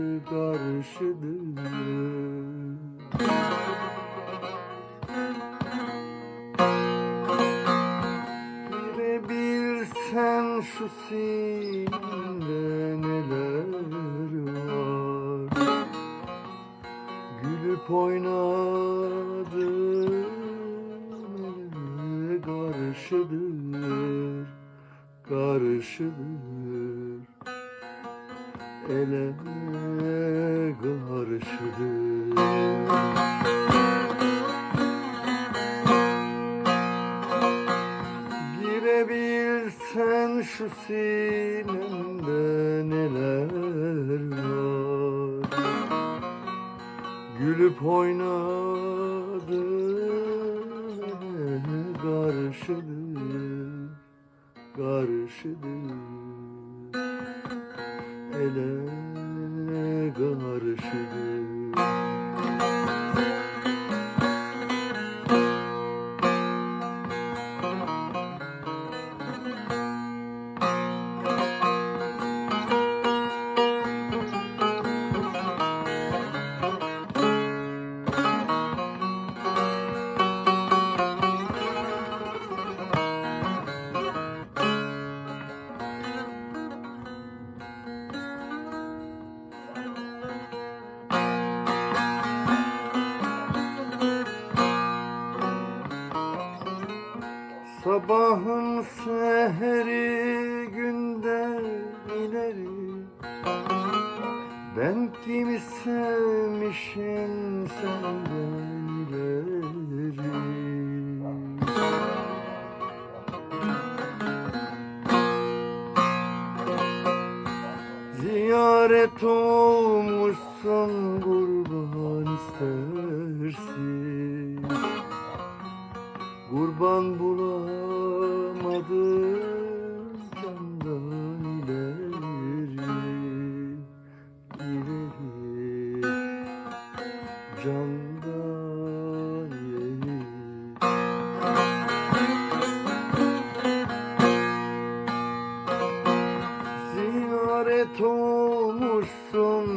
karşı karşıdır Bilebilsen şu sinemde neler var? Gülüp oynadım ele karşıdır Karşıdır Ele karşıdır Girebilsen şu sinemde neler var? Gülüp oynadı karşıdır Karşıdır Ele karşıdır Sabahın seheri günde ileri. Ben kimi sevmişim senden ileri. Ziyaret olmuşsun kurban istersin. Kurban bulamadım candan ileri Ziyaret olmuşsun